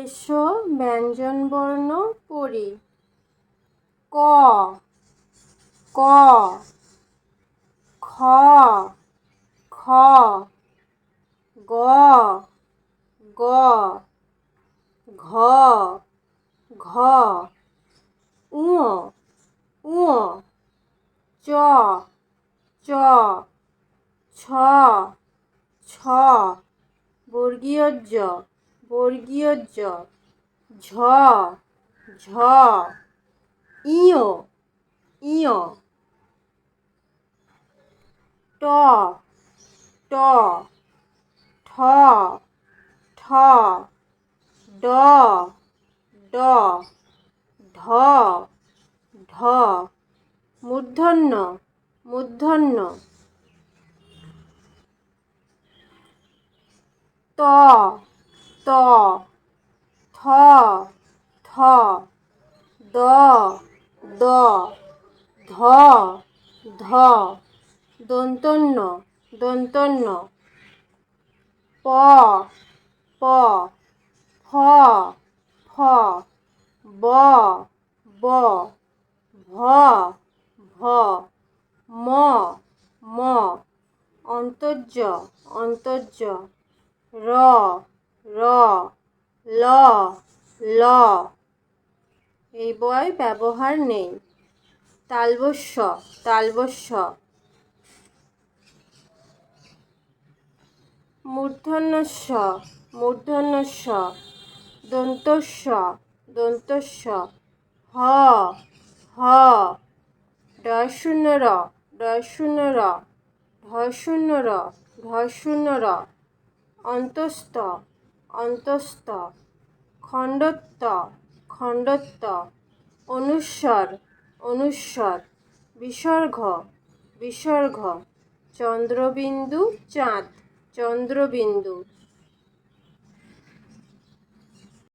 এসো ব্যঞ্জনবর্ণ পড়ি ক। ক। খ। খ। গ। গ। ঘ। ঘ। উ উ চ। চ। ছ। ছ। বর্গীয় জ বর্গীয় জ, ঝ ঝ, ইয় ইয়। ট ট, ঠ ঠ, ড ড ঢ ঢ মূর্ধন্য মূর্ধন্য। ত ত থ থ দ দ, ধ ধ, দন্তন্য দন্তন্য, প প, ফ ফ, ব ব, ভ ভ, ম ম, অন্তর্য অন্তর্য, র র, ল ল। এই বয় ব্যবহার নেই। তালবস্য তালবস্য। মূর্ধন্যস্য মূর্ধন্যস্য। দন্তস্য দন্তস্য। হ হ। ডশূন্য র ডশূন্য র ঢশূন্য র ঢশূন্য র অন্তস্থ। অন্তস্থ খণ্ডত্ব খণ্ডত্ব অনুস্বর অনুস্বর বিসর্গ বিসর্গ চন্দ্রবিন্দু চাঁদ চন্দ্রবিন্দু।